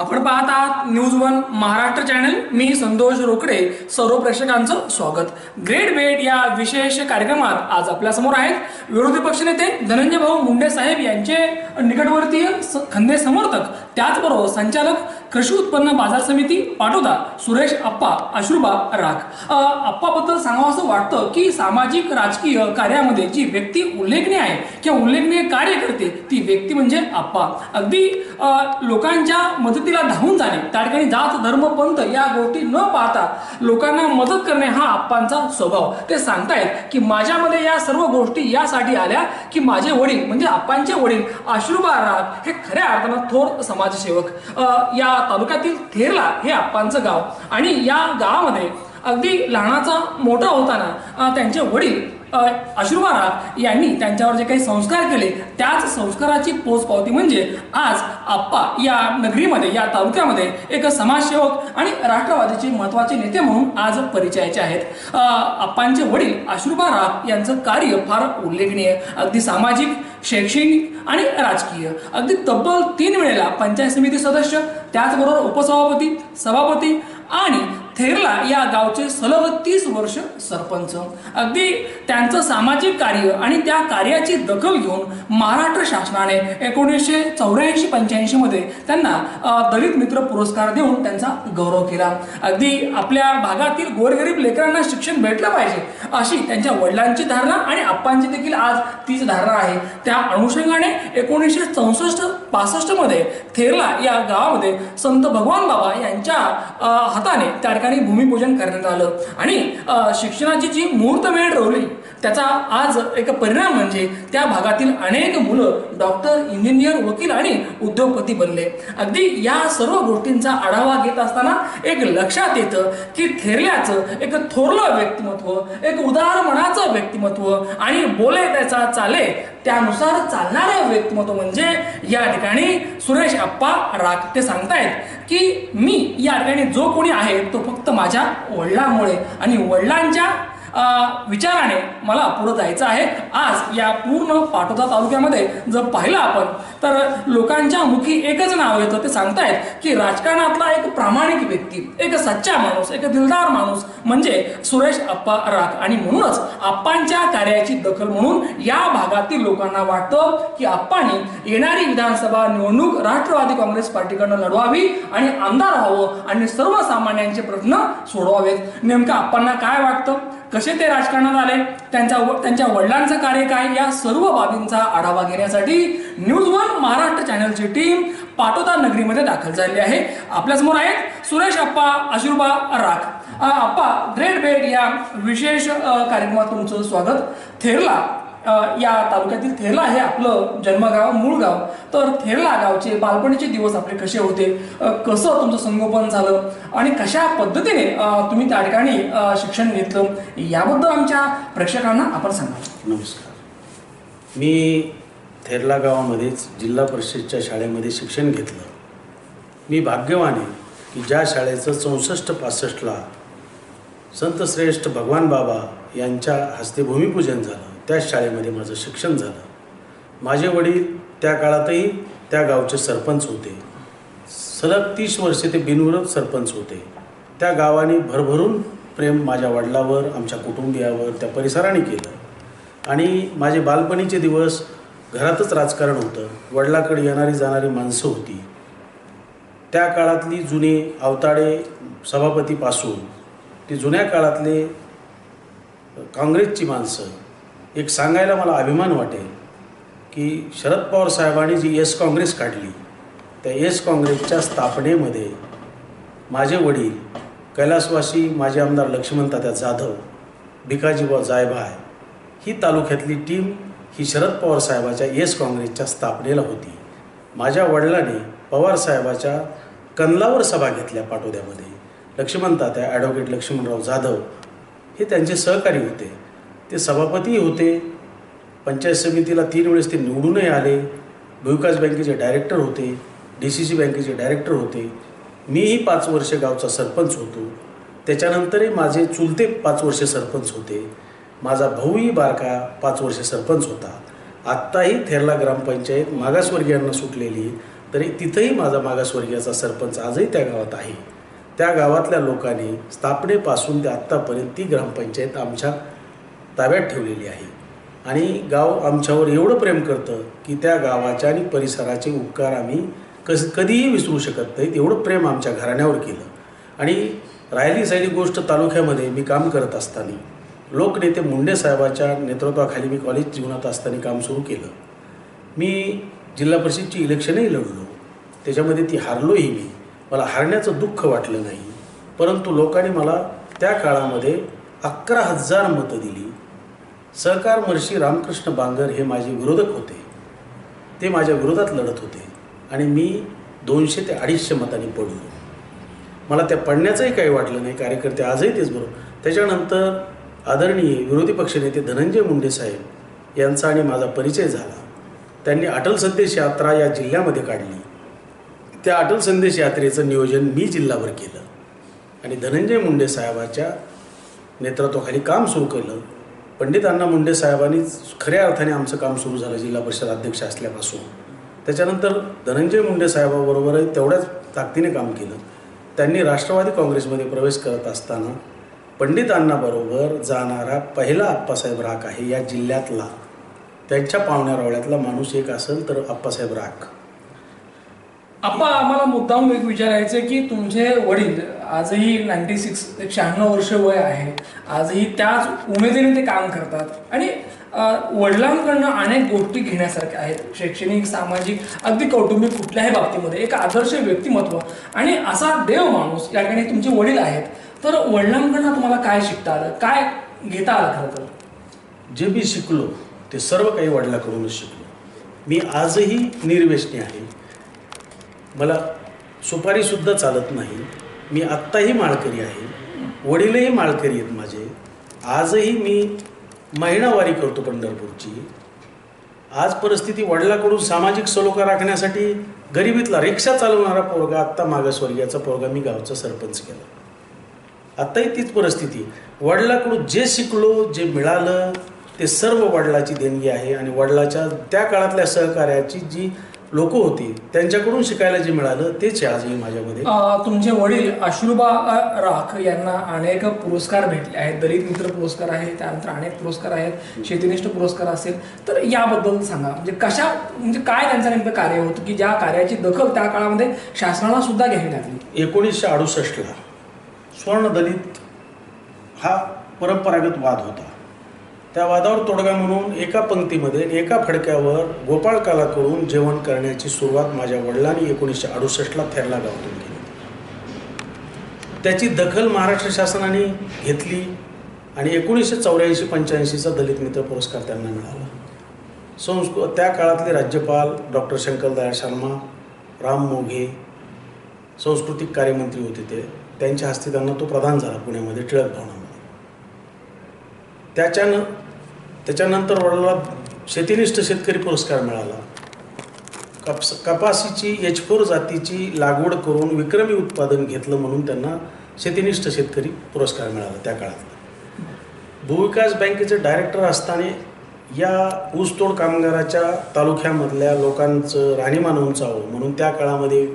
आपण पाहत आहात न्यूज वन महाराष्ट्र चॅनल मी संतोष रोकडे सर्व प्रेक्षकांचं स्वागत. ग्रेट बेट या विशेष कार्यक्रमात आज आपल्यासमोर आहेत विरोधी पक्षनेते धनंजय भाऊ मुंडे साहेब यांचे निकटवर्तीय खंदे समर्थक. त्याचबरोबर संचालक कृषी उत्पन्न बाजार समिती पाटोदा सुरेश अप्पा अश्रुबा राख. अप्पाबद्दल सांगावं असं वाटतं की सामाजिक राजकीय कार्यामध्ये जी व्यक्ती उल्लेखनीय आहे किंवा उल्लेखनीय कार्य करते ती व्यक्ती म्हणजे आप्पा. अगदी लोकांच्या मदतीला धावून जाणे त्या ठिकाणी जात धर्म पंथ या गोष्टी न पाहता लोकांना मदत करणे हा आप्पांचा स्वभाव. ते सांगतायत की माझ्यामध्ये या सर्व गोष्टी यासाठी आल्या की माझे वडील म्हणजे आप्पांचे वडील अश्रुबा राग हे खऱ्या अर्थानं थोर समाजसेवक. या तालुक्यातील थेरला हे आप्पांचं गाव. आणि या गावामध्ये अगदी लहानाचा मोठा होताना त्यांचे वडील अ, यांनी त्यांच्यावर जे काही संस्कार केले त्याच संस्काराची पोचपावती म्हणजे आज आप्पा या नगरीमध्ये या तालुक्यामध्ये एक समाजसेवक आणि राष्ट्रवादीचे महत्त्वाचे नेते म्हणून आज परिचयाचे आहेत. आप्पांचे वडील अश्रुबा राग यांचं कार्य फार उल्लेखनीय अगदी सामाजिक शैक्षणिक आणि राजकीय. अगदी तब्बल तीन वेळेला पंचायत समिती सदस्य त्याचबरोबर उपसभापती सभापती आणि थेरला या गावचे सलग तीस वर्ष सरपंच. अगदी त्यांचं सामाजिक कार्य आणि त्या कार्याची दखल घेऊन महाराष्ट्र शासनाने एकोणीसशे चौऱ्याऐंशी पंच्याऐंशी मध्ये त्यांना दलित मित्र पुरस्कार देऊन त्यांचा गौरव केला. अगदी आपल्या भागातील गोरगरीब लेकरांना शिक्षण भेटलं पाहिजे अशी त्यांच्या वडिलांची धारणा आणि आप्पांची देखील आज तीच धारणा आहे. त्या अनुषंगाने एकोणीसशे चौसष्ट पासष्टमध्ये थेरला या गावामध्ये संत भगवान बाबा यांच्या हाताने त्या ठिकाणी भूमिपूजन करण्यात आलं. आणि शिक्षणाची जी मुहूर्तमेढ रोवली त्याचा आज एक परिणाम म्हणजे त्या भागातील अनेक मुलं डॉक्टर इंजिनियर वकील आणि उद्योगपती बनले. अगदी या सर्व गोष्टींचा आढावा घेत असताना एक लक्षात येतं की थेरल्याचं एक थोरलं व्यक्तिमत्व एक उदार मनाचं व्यक्तिमत्व आणि बोले त्याचा चाले त्यानुसार चालणारं व्यक्तिमत्व म्हणजे या ठिकाणी सुरेश अप्पा राग ते सांगतायत की मी या ठिकाणी जो कोणी आहे तो फक्त माझ्या वडिलांमुळे आणि वडिलांच्या विचाराने मला पुढं जायचं आहे. आज या पूर्ण पाटोदा तालुक्यामध्ये जर पाहिलं आपण तर लोकांच्या मुखी एकच नाव येतं ते सांगतायत की राजकारणातला एक प्रामाणिक व्यक्ती एक सच्चा माणूस एक दिलदार माणूस म्हणजे सुरेश अप्पा राख आणि म्हणूनच आप्पांच्या कार्याची दखल म्हणून या भागातील लोकांना वाटतं की आप्पांनी येणारी विधानसभा निवडणूक राष्ट्रवादी काँग्रेस पार्टीकडनं लढवावी आणि आमदार व्हावं आणि सर्वसामान्यांचे प्रश्न सोडवावेत. नेमकं आप्पांना काय वाटतं? कसे ते राजकारणात आले त्यांच्या त्यांच्या वडिलांचं कार्य काय या सर्व बाबींचा आढावा घेण्यासाठी न्यूज वन महाराष्ट्र चॅनलची टीम पाटोदा नगरीमध्ये दाखल झाली आहे. आपल्यासमोर आहेत सुरेश अप्पा आशीर्बा राख. अप्पा ग्रेट बेट या विशेष कार्यक्रमात तुमचं स्वागत. थेरला या तालुक्यातील थेरला हे आपलं जन्मगाव मूळ गाव. तर थेरला गावचे बालपणीचे दिवस आपले कसे होते? कसं तुमचं संगोपन झालं? आणि कशा पद्धतीने तुम्ही त्या ठिकाणी शिक्षण घेतलं? याबद्दल आमच्या प्रेक्षकांना आपण सांगा नमस्कार. मी थेरला गावामध्येच जिल्हा परिषदच्या शाळेमध्ये शिक्षण घेतलं. मी भाग्यवान आहे की ज्या शाळेचं चौसष्ट पासष्टला संतश्रेष्ठ भगवान बाबा यांच्या हस्ते भूमिपूजन झालं. त्याच शाळेमध्ये माझं शिक्षण झालं. माझे वडील त्या काळातही त्या गावचे सरपंच होते. सलग तीस वर्षे ते बिनविरोध सरपंच होते. त्या गावाने भरभरून प्रेम माझ्या वडिलावर आमच्या कुटुंबियावर त्या परिसराने केलं. आणि माझे बालपणीचे दिवस घरातच राजकारण होतं. वडिलाकडे येणारी जाणारी माणसं होती. त्या काळातली जुने अवताडे सभापतीपासून ती जुन्या काळातले काँग्रेसची माणसं एक सांगायला मला अभिमान वाटेल की शरद पवार साहेबांनी जी येस काँग्रेस काढली त्या येस काँग्रेसच्या स्थापनेमध्ये माझे वडील कैलासवासी माझे आमदार लक्ष्मण तात्या जाधव भिकाजीबा जायभाय ही तालुक्यातली टीम ही शरद पवार साहेबाच्या येस काँग्रेसच्या स्थापनेला होती. माझ्या वडिलांनी पवार साहेबाच्या कनलावर सभा घेतल्या पाटोद्यामध्ये. लक्ष्मण तात्या ॲडव्होकेट लक्ष्मणराव जाधव हे त्यांचे सहकारी होते. ते सभापती होते. पंचायत समितीला तीन वेळेस ते निवडूनही आले. भूविकास बँकेचे डायरेक्टर होते. डी सी सी बँकेचे डायरेक्टर होते. मीही पाच वर्ष गावचा सरपंच होतो. त्याच्यानंतरही माझे चुलते पाच वर्ष सरपंच होते. माझा भाऊही बारका पाच वर्ष सरपंच होता. आत्ताही थेरला ग्रामपंचायत मागासवर्गीयांना सुटलेली तरी तिथंही माझा मागासवर्गीयाचा सरपंच आजही त्या गावात आहे. त्या गावातल्या लोकांनी स्थापनेपासून ते आत्तापर्यंत ती ग्रामपंचायत आमच्या ताब्यात ठेवलेली आहे. आणि गाव आमच्यावर एवढं प्रेम करतं की त्या गावाच्या आणि परिसराचे उपकार आम्ही कस कधीही विसरू शकत नाहीत. एवढं प्रेम आमच्या घराण्यावर केलं. आणि राहिली साहिली गोष्ट तालुक्यामध्ये मी काम करत असताना लोकनेते मुंडे साहेबाच्या नेतृत्वाखाली मी कॉलेज जीवनात असताना काम सुरू केलं. मी जिल्हा परिषदची इलेक्शनही लढलो. त्याच्यामध्ये ती हारलोही मी. मला हारण्याचं दुःख वाटलं नाही. परंतु लोकांनी मला त्या काळामध्ये अकरा हजार मतं दिली. सहकार महर्षी रामकृष्ण बांगर हे माझे विरोधक होते. ते माझ्या विरोधात लढत होते आणि मी दोनशे ते अडीचशे मतांनी पडलो. मला त्या पडण्याचंही काही वाटलं नाही कार्यकर्ते आजही तेच बरोबर त्याच्यानंतर आदरणीय विरोधी पक्षनेते धनंजय मुंडे साहेब यांचा आणि माझा परिचय झाला. त्यांनी अटल संदेश यात्रा या जिल्ह्यामध्ये काढली. त्या अटल संदेश यात्रेचं नियोजन मी जिल्हाभर केलं. आणि धनंजय मुंडे साहेबाच्या नेतृत्वाखाली काम सुरू केलं. पंडित अण्णा मुंडे साहेबांनी खऱ्या अर्थाने आमचं काम सुरू झालं जिल्हा परिषद अध्यक्ष असल्यापासून. त्याच्यानंतर धनंजय मुंडे साहेबाबरोबरही तेवढ्याच ताकदीने काम केलं. त्यांनी राष्ट्रवादी काँग्रेसमध्ये प्रवेश करत असताना पंडित अण्णाबरोबर जाणारा पहिला आप्पासाहेब राख आहे या जिल्ह्यातला. त्यांच्या पाहुण्यारावळ्यातला माणूस एक असेल तर आप्पासाहेब राख आप्पा आम्हाला मुद्दाम एक विचारायचं की तुमचे वडील आजही नाईन्टी सिक्स एक शहाण्णव वर्ष वय आहे. आजही त्याच उमेदीने ते काम करतात. आणि वडिलांकडनं अनेक गोष्टी घेण्यासारख्या आहेत. शैक्षणिक सामाजिक अगदी कौटुंबिक कुठल्याही बाबतीमध्ये एक आदर्श व्यक्तिमत्व आणि असा देव माणूस या ठिकाणी तुमचे वडील आहेत. तर वडिलांकडनं तुम्हाला काय शिकता आलं? काय घेता आलं खरं तर? जे मी शिकलो ते सर्व काही वडिलाकडूनच शिकलो. मी आजही निर्व्यसनी आहे. मला सुपारीसुद्धा चालत नाही. मी आत्ताही माळकरी आहे. वडीलही माळकरी आहेत माझे. आजही मी महिनावारी करतो पंढरपूरची. आज परिस्थिती वडिलाकडून सामाजिक सलोखा राखण्यासाठी गरिबीतला रिक्षा चालवणारा पोरगा आत्ता मागासवर्गीयाचा पोरगा मी गावचा सरपंच केला. आत्ताही तीच परिस्थिती. वडिलाकडून जे शिकलो जे मिळालं ते सर्व वडिलाची देणगी आहे आणि वडिलाच्या त्या काळातल्या सहकार्याची जी लोक होती त्यांच्याकडून शिकायला जे मिळालं तेच आजही माझ्यामध्ये. तुमचे वडील अश्रुबा राख यांना अनेक पुरस्कार भेटले आहेत. दलित मित्र पुरस्कार आहे त्यानंतर अनेक पुरस्कार आहेत शेतीनिष्ठ पुरस्कार असेल. तर याबद्दल सांगा. म्हणजे कशा म्हणजे काय त्यांचं नेमकं कार्य होतं की ज्या कार्याची दखल त्या काळामध्ये शासनाला सुद्धा घ्यावी लागली? एकोणीसशे अडुसष्टला स्वर्ण दलित हा परंपरागत वाद होता. त्या वादावर तोडगा म्हणून एका पंक्तीमध्ये एका फडक्यावर गोपाळ कालाकडून जेवण करण्याची सुरुवात माझ्या वडिलांनी एकोणीसशे अडुसष्टला थेरला गावातून केली. त्याची दखल महाराष्ट्र शासनाने घेतली आणि एकोणीसशे चौऱ्याऐंशी पंच्याऐंशीचा दलित मित्र पुरस्कार त्यांना मिळाला. संस्कृ त्या काळातले राज्यपाल डॉक्टर शंकरदयाळ शर्मा राम मोघे सांस्कृतिक कार्यमंत्री होते ते त्यांच्या हस्ते त्यांना तो प्रदान झाला पुण्यामध्ये टिळक भवनामध्ये. त्याच्यानं त्याच्यानंतर वडिलांना शेतीनिष्ठ शेतकरी पुरस्कार मिळाला. कप्स कपाशीची एच फोर जातीची लागवड करून विक्रमी उत्पादन घेतलं म्हणून त्यांना शेतीनिष्ठ शेतकरी पुरस्कार मिळाला त्या काळात. भूविकास बँकेचे डायरेक्टर असताना या ऊसतोड कामगाराच्या तालुक्यामधल्या लोकांचं राहणीमान उंचावं म्हणून त्या काळामध्ये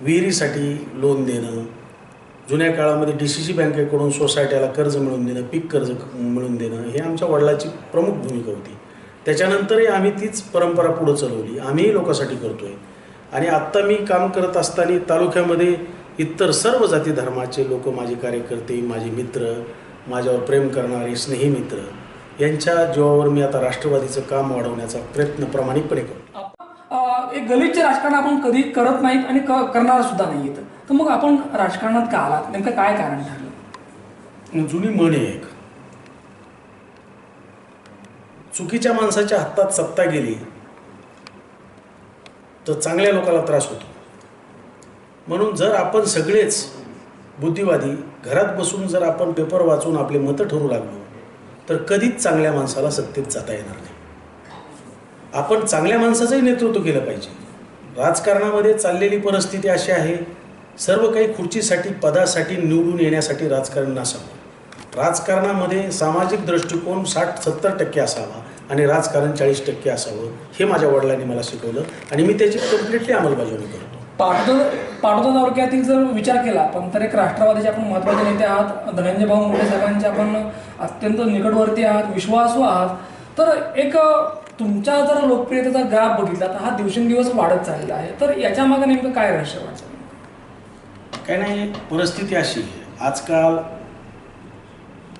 विहिरीसाठी लोन देणं जुन्या काळामध्ये डी सी सी बँकेकडून सोसायट्याला कर्ज मिळवून देणं पीक कर्ज मिळवून देणं हे आमच्या वडिलाची प्रमुख भूमिका होती. त्याच्यानंतरही आम्ही तीच परंपरा पुढं चालवली. आम्हीही लोकांसाठी करतो आहे आणि आत्ता मी काम करत असताना तालुक्यामध्ये इतर सर्व जाती धर्माचे लोक माझे कार्यकर्ते माझे मित्र माझ्यावर प्रेम करणारे स्नेही मित्र यांच्या जीवावर मी आता राष्ट्रवादीचं काम वाढवण्याचा प्रयत्न प्रामाणिकपणे करतो एक गलिच्छ राजकारण आपण कधी करत नाहीत आणि क- करणार सुद्धा नाहीत तर मग आपण राजकारणात का आलात? नेमकं काय कारण ठरलं? जुनी म्हण आहे एक. चुकीच्या माणसाच्या हातात सत्ता गेली तर चांगल्या लोकांना त्रास होतो. म्हणून जर आपण सगळेच बुद्धिवादी घरात बसून जर आपण पेपर वाचून आपले मतं ठरू लागलो तर कधीच चांगल्या माणसाला सत्तेत जाता येणार नाही. आपण चांगल्या माणसाचंही नेतृत्व केलं पाहिजे. राजकारणामध्ये चाललेली परिस्थिती अशी आहे सर्व काही खुर्चीसाठी पदासाठी निवडून येण्यासाठी राजकारण नसावं. राजकारणामध्ये सामाजिक दृष्टिकोन साठ सत्तर टक्के असावा आणि राजकारण चाळीस टक्के असावं हे माझ्या वडिलांनी मला शिकवलं आणि मी त्याची कम्प्लिटली अंमलबजावणी करतो. पाटोदा पाटोदा तालुक्यातील जर विचार केला पण तर एक राष्ट्रवादीचे आपण महत्त्वाचे नेते आहात धनंजय भाऊ मोठे साहेबांचे आपण अत्यंत निकटवर्ती आहात विश्वासू आहात तर एक तुमच्या जर लोकप्रियतेचा ग्राफ बघितला तर हा दिवसेंदिवस वाढत चाललेला आहे. तर याच्या मागे नेमकं काय रहस्य वाटतं? काय नाही परिस्थिती अशी आहे. आजकाल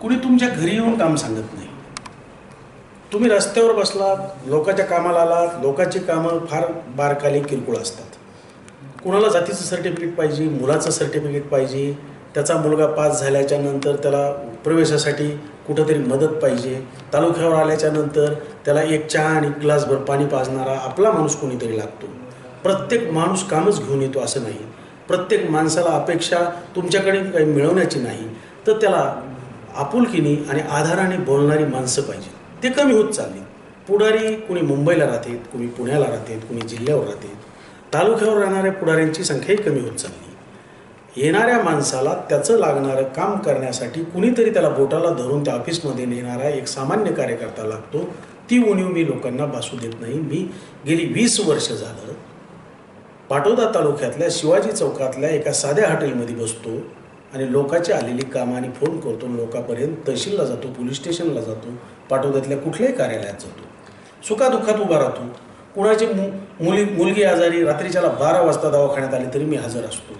कुणी तुमच्या घरी येऊन काम सांगत नाही. तुम्ही रस्त्यावर बसलात लोकांच्या कामाला आलात लोकांची कामं फार बारकाली किरकोळ असतात. कुणाला जातीचं सर्टिफिकेट पाहिजे मुलाचं सर्टिफिकेट पाहिजे त्याचा मुलगा पास झाल्याच्यानंतर त्याला प्रवेशासाठी कुठंतरी मदत पाहिजे. तालुक्यावर आल्याच्यानंतर त्याला एक चहा आणि ग्लासभर पाणी पाजणारा आपला माणूस कोणीतरी लागतो. प्रत्येक माणूस कामच घेऊन येतो असं नाही. प्रत्येक माणसाला अपेक्षा तुमच्याकडे काही मिळवण्याची नाही. तर त्याला आपुलकीने आणि आधाराने बोलणारी माणसं पाहिजे ते कमी होत चालली. पुढारी कुणी मुंबईला राहतात कुणी पुण्याला राहतात कुणी जिल्ह्यावर राहतात. तालुक्यावर राहणाऱ्या पुढाऱ्यांची संख्याही कमी होत चालली. येणाऱ्या माणसाला त्याचं लागणारं काम करण्यासाठी कुणीतरी त्याला बोटाला धरून त्या ऑफिसमध्ये नेणारा एक सामान्य कार्यकर्ता लागतो. ती उणीव मी लोकांना भासू देत नाही. मी गेली वीस वर्ष झालं पाटोदा तालुक्यातल्या शिवाजी चौकातल्या एका साध्या हॉटेलमध्ये बसतो आणि लोकाची आलेली कामं आणि फोन करतो लोकापर्यंत तहसीलला जातो पोलीस स्टेशनला जातो पाटोद्यातल्या कुठल्याही कार्यालयात जातो. सुखादुःखात उभा राहतो. कुणाची मु मुली मुलगी आजारी रात्रीच्याला बारा वाजता दवाखान्यात आली तरी मी हजर असतो.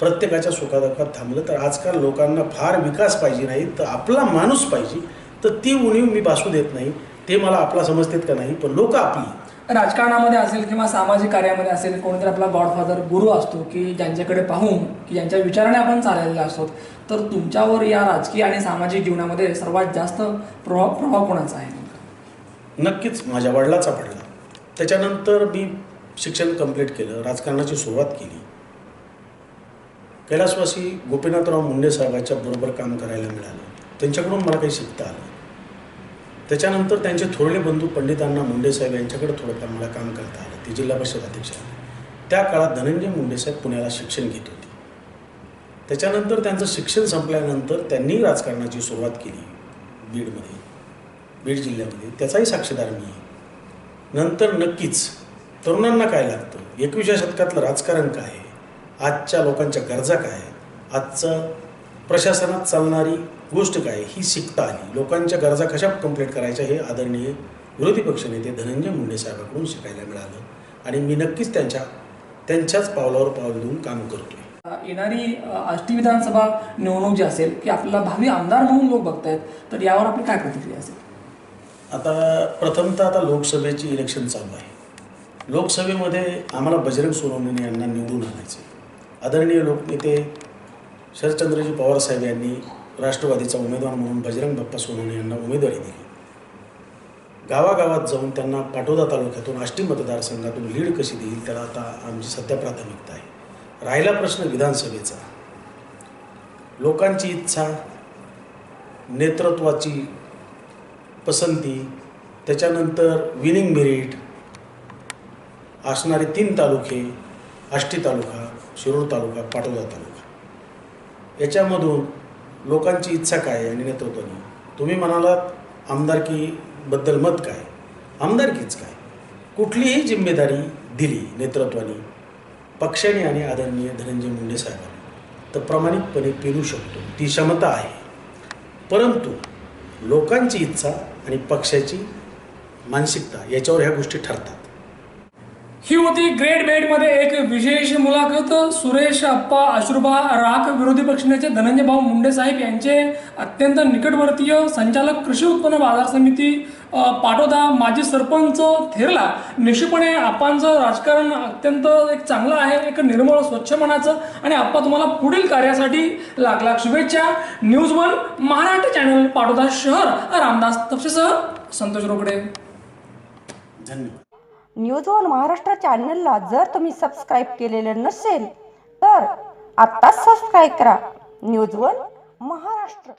प्रत्येकाच्या सुखादुःखात थांबलं. तर आजकाल लोकांना फार विकास पाहिजे नाही तर आपला माणूस पाहिजे. तर ती उणीव मी भासू देत नाही. ते मला आपला समजतात का नाही पण लोक आपली राजकारणामध्ये असेल किंवा सामाजिक कार्यामध्ये असेल कोणीतरी आपला गॉडफादर गुरु असतो की ज्यांच्याकडे पाहून की ज्यांच्या विचाराने आपण चाललेले असतो तर तुमच्यावर या राजकीय आणि सामाजिक जीवनामध्ये सर्वात जास्त प्रभाव प्रभाव कोणाचा आहे? नक्कीच माझ्या वडिलाचा पडला. त्याच्यानंतर मी शिक्षण कंप्लीट केलं राजकारणाची सुरुवात केली. कैलासवासी गोपीनाथराव मुंडे साहेबाच्या बरोबर काम करायला मिळालं. त्यांच्याकडून मला काही शिकता आलं. त्याच्यानंतर त्यांचे थोरले बंधू पंडितांना मुंडे साहेब यांच्याकडे थोडंफार मला काम करता आलं. ते जिल्हा परिषद अध्यक्ष आले त्या काळात धनंजय मुंडे साहेब पुण्याला शिक्षण घेत होते. त्याच्यानंतर त्यांचं शिक्षण संपल्यानंतर त्यांनी राजकारणाची सुरुवात केली. बीडमध्ये बीड जिल्ह्यामध्ये. त्याचाही साक्षीदार मी. आहे नंतर नक्कीच तरुणांना काय लागतं? एकविसाव्या शतकातलं राजकारण काय? आहे आजच्या लोकांच्या गरजा काय? आहेत आजचं प्रशासनात चालणारी गोष्ट काय? ही शिकता आली. लोकांच्या गरजा कशा कंप्लीट करायच्या हे आदरणीय विरोधी पक्षनेते धनंजय मुंडे साहेबांकडून शिकायला मिळालं. आणि मी नक्कीच त्यांच्या त्यांच्याच पावलावर पावलं देऊन काम करतोय. येणारी आष्टी विधानसभा निवडणूक जी असेल की आपल्याला भावी आमदार म्हणून लोक बघतायत तर यावर आपली काय प्रतिक्रिया असेल? आता प्रथमतः आता लोकसभेची इलेक्शन चालू आहे. लोकसभेमध्ये आम्हाला बजरंग सोनवणे यांना निवडून आणायचे आदरणीय लोकनेते शरदचंद्रजी पवारसाहेब यांनी राष्ट्रवादीचा उमेदवार म्हणून बजरंग बाप्पा सोनवणे यांना उमेदवारी दिली. गावागावात जाऊन त्यांना पाटोदा तालुक्यातून आष्टी मतदारसंघातून लीड कशी देईल त्याला आता आमची सध्या प्राथमिकता आहे. राहिला प्रश्न विधानसभेचा. लोकांची इच्छा नेतृत्वाची पसंती त्याच्यानंतर विनिंग मेरिट असणारे तीन तालुके आष्टी तालुका शिरूर तालुका पाटोदा तालुका. याच्यामधून लोकांची इच्छा काय आहे आणि नेतृत्वाने? तुम्ही म्हणालात आमदारकीबद्दल मत काय? आमदारकीच काय? कुठलीही जिम्मेदारी दिली नेतृत्वाने पक्षाने आणि आदरणीय धनंजय मुंडे साहेबांनी. तर प्रामाणिकपणे पेरू शकतो ती क्षमता आहे. परंतु लोकांची इच्छा आणि पक्षाची मानसिकता याच्यावर ह्या गोष्टी ठरतात. ही होती ग्रेट बेडमध्ये एक विशेष मुलाखत. सुरेश अप्पा अश्रुबा राख विरोधी पक्षनेते धनंजय भाऊ मुंडे साहेब यांचे अत्यंत निकटवर्तीय संचालक कृषी उत्पन्न बाजार समिती पाठोदा पाटोदा. माजी सरपंच थेरला. निश्चितपणे आप्पांचं राजकारण अत्यंत एक चांगलं आहे एक निर्मळ स्वच्छ मनाचं. आणि आप्पा तुम्हाला पुढील कार्यासाठी लाख लाख शुभेच्छा. News one Maharashtra channel Patoda शहर. रामदास तपशेसह संतोष रोकडे. धन्यवाद. न्यूज वन महाराष्ट्र चॅनलला जर तुम्ही सबस्क्राईब केलेलं नसेल तर आत्ताच सबस्क्राईब करा. News one Maharashtra.